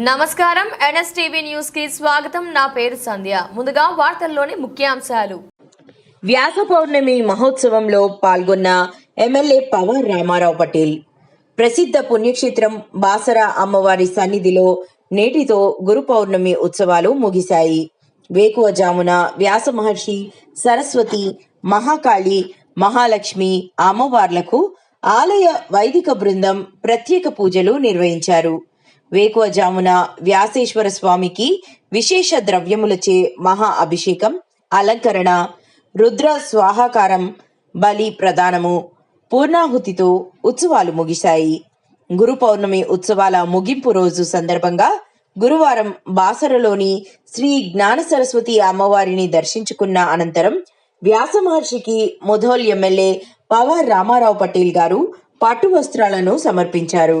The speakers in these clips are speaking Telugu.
నమస్కారం. ఎన్ఎస్టీవీ న్యూస్కి స్వాగతం. నా పేరు సంధ్య. ముందుగా వార్తల్లోని ముఖ్యాంశాలు. వ్యాస పౌర్ణమి మహోత్సవంలో పాల్గొన్న ఎమ్మెల్యే పవన్ రామారావు పటేల్. ప్రసిద్ధ పుణ్యక్షేత్రం బాసర అమ్మవారి సన్నిధిలో నేటితో గురు పౌర్ణమి ఉత్సవాలు ముగిశాయి. వేకువజామున వ్యాస మహర్షి సరస్వతి మహాకాళి మహాలక్ష్మి అమ్మవార్లకు ఆలయ వైదిక బృందం ప్రత్యేక పూజలు నిర్వహించారు. వేకువజామున వ్యాసేశ్వర స్వామికి విశేష ద్రవ్యములచే మహా అభిషేకం అలంకరణ రుద్ర స్వాహాకారం బలి ప్రదానము పూర్ణాహుతితో ఉత్సవాలు ముగిశాయి. గురు పౌర్ణమి ఉత్సవాల ముగింపు రోజు సందర్భంగా గురువారం బాసరలోని శ్రీ జ్ఞాన సరస్వతి అమ్మవారిని దర్శించుకున్న అనంతరం వ్యాస మహర్షికి ముధోల్ ఎమ్మెల్యే పవార్ రామారావు పటేల్ గారు పట్టు వస్త్రాలను సమర్పించారు.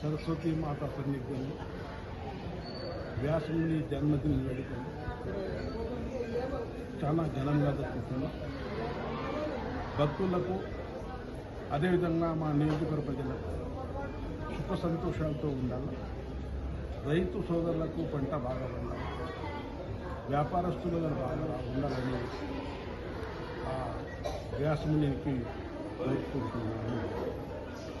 సరస్వతి మాత సన్నిధిలో వ్యాసుని జన్మదిన వేడుకలు చాలా ఘనంగా జరుగుతుంది భక్తులకు అదేవిధంగా మా నియోజకవర్గ ప్రజలకు సుఖ సంతోషాలతో ఉండాలి. రైతు సోదరులకు పంట బాగా ఉండాలి వ్యాపారస్తులు బాగా ఉండాలని ఆ వ్యాసమునికి కోరుకుంటున్నాను.